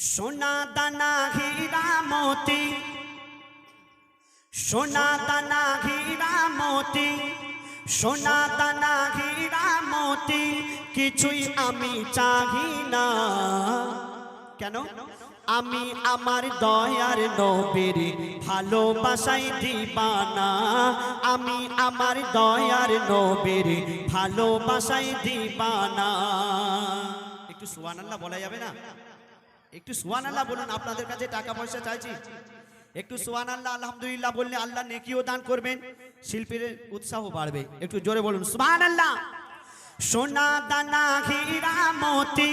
সোনা দানা হীরা মতি সোনা দানা হীরা মতি সোনা দানা হীরা মতি কিছুই আমি চাহি না। কেন? আমি আমার দয়ার নবীর ভালোবাসাই দিবানা। আমি আমার দয়ার নবীর ভালোবাসাই দিবানা। একটু সুবান আল্লাহ বলা যাবে না? একটু সুয়ান আল্লাহ বলুন, আপনাদের কাছে টাকা পয়সা চাইছি। একটু সুয়ান আল্লাহ আলহামদুলিল্লাহ বললে আল্লাহ নেকিও দান করবেন, শিল্পীর উৎসাহ বাড়বে। একটু জোরে বলুন সোহান আল্লাহ সোনা দানা, হীরা, মতি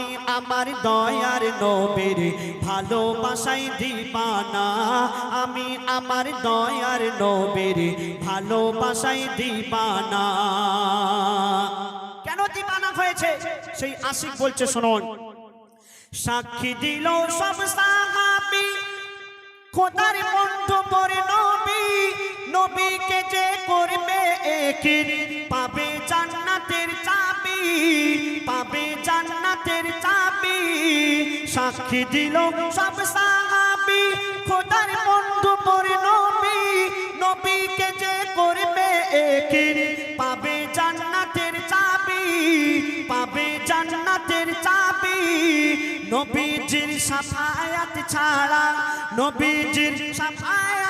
আমি আমার দয়ার নবীর ভালোবাসাই দিবানা। আমি আমার দয়ার নবীর ভালোবাসাই দিবানা। কেন দিবানা হয়েছে? সেই আশিক বলছে, শুনুন। সাক্ষী দিল সব সাহাবি। খোদার বন্ধু পরে নবী। নবীকে যে করবে একির পাবে জান্নাতের চাবি। জান্নাতের চাবি, সাক্ষী দিল সব সাহাবি। খোদার বন্ধু পরে নবী, নবীকে যে করবে একির পাবে জান্নাতের চাবি, পাবে জান্নাতের চাবি। নবীজির সাফায়াত ছাড়া, নবীজির সাফায়াত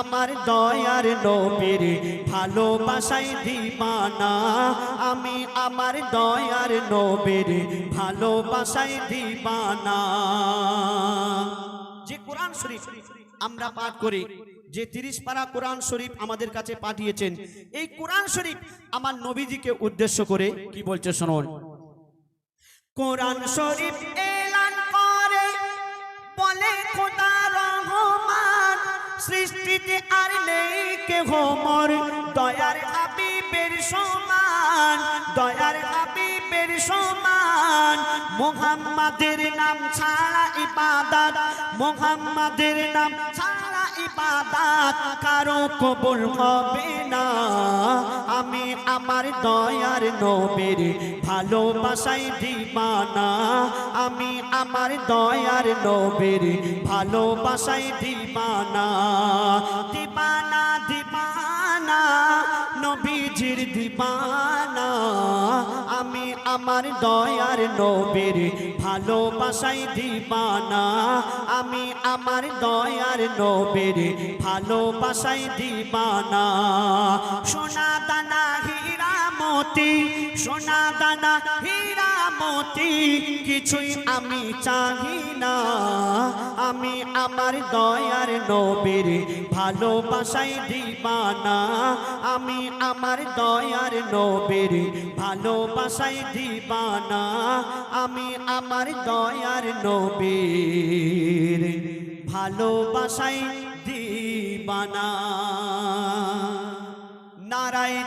আমার দয়ার নবীর ভালোবাসাই দিবানা। আমি আমার দয়ার নবীর ভালোবাসাই দিবানা। যে কোরআন শরীফ আমরা পাঠ করি, যে তিরিশ পারা কোরআন শরীফ আমাদের কাছে পাঠিয়েছেন, এই কোরআন শরীফ আমার নবীজিকে উদ্দেশ্য করে কি বলছে শুনুন? কোরআন শরীফ সৃষ্টিতে আর নেই কেহ মোর। দয়ার হাবিবের সমান, দয়ার হাবিবের সমান। মোহাম্মদের নাম ছাড়া ইবাদত, মোহাম্মদের নাম ছাড়া ইবাদত কারও কবুল হবে না। আমি আমার দয়ার নবীর ভালোবাসাই দিবানা। আমি আমার দয়ার নবীর ভালোবাসাই দিবানা। দিবানা, আমি আমার দয়ার নবীর ভালোবাসাই দিবানা, আমি আমার দয়ার নবীর ভালোবাসাই দিবানা। সোনা দানা মতি সোনা দানা হীরা মতি কিছুই আমি চাহি না আমি আমার দয়ার নবীর ভালোবাসাই দিবানা, আমি আমার দয়ার নবীর ভালোবাসাই দিবানা, আমি আমার দয়ার নবীর ভালোবাসাই দিবানা। নারায়